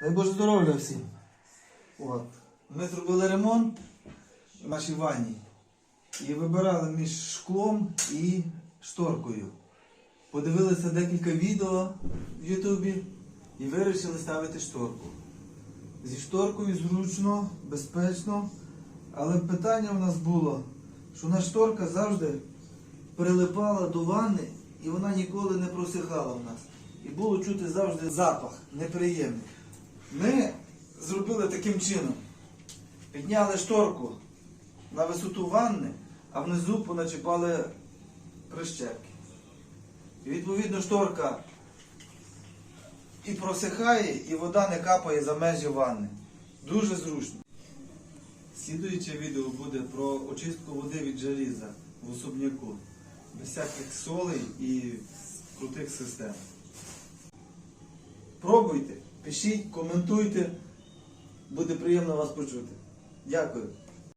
Дай Боже здоров'я всім. От. Ми зробили ремонт в нашій ванні і вибирали між шклом і шторкою. Подивилися декілька відео в Ютубі і вирішили ставити шторку. Зі шторкою зручно, безпечно, але питання в нас було, що наша шторка завжди прилипала до ванни і вона ніколи не просихала в нас. І було чути завжди запах неприємний. Ми зробили таким чином. Підняли шторку на висоту ванни, а внизу поначіпали прищепки. І відповідно шторка і просихає, і вода не капає за межі ванни. Дуже зручно. Слідуюче відео буде про очистку води від желіза в особняку. Без всяких солей і крутих систем. Пробуйте, пишіть, коментуйте. Буде приємно вас почути. Дякую.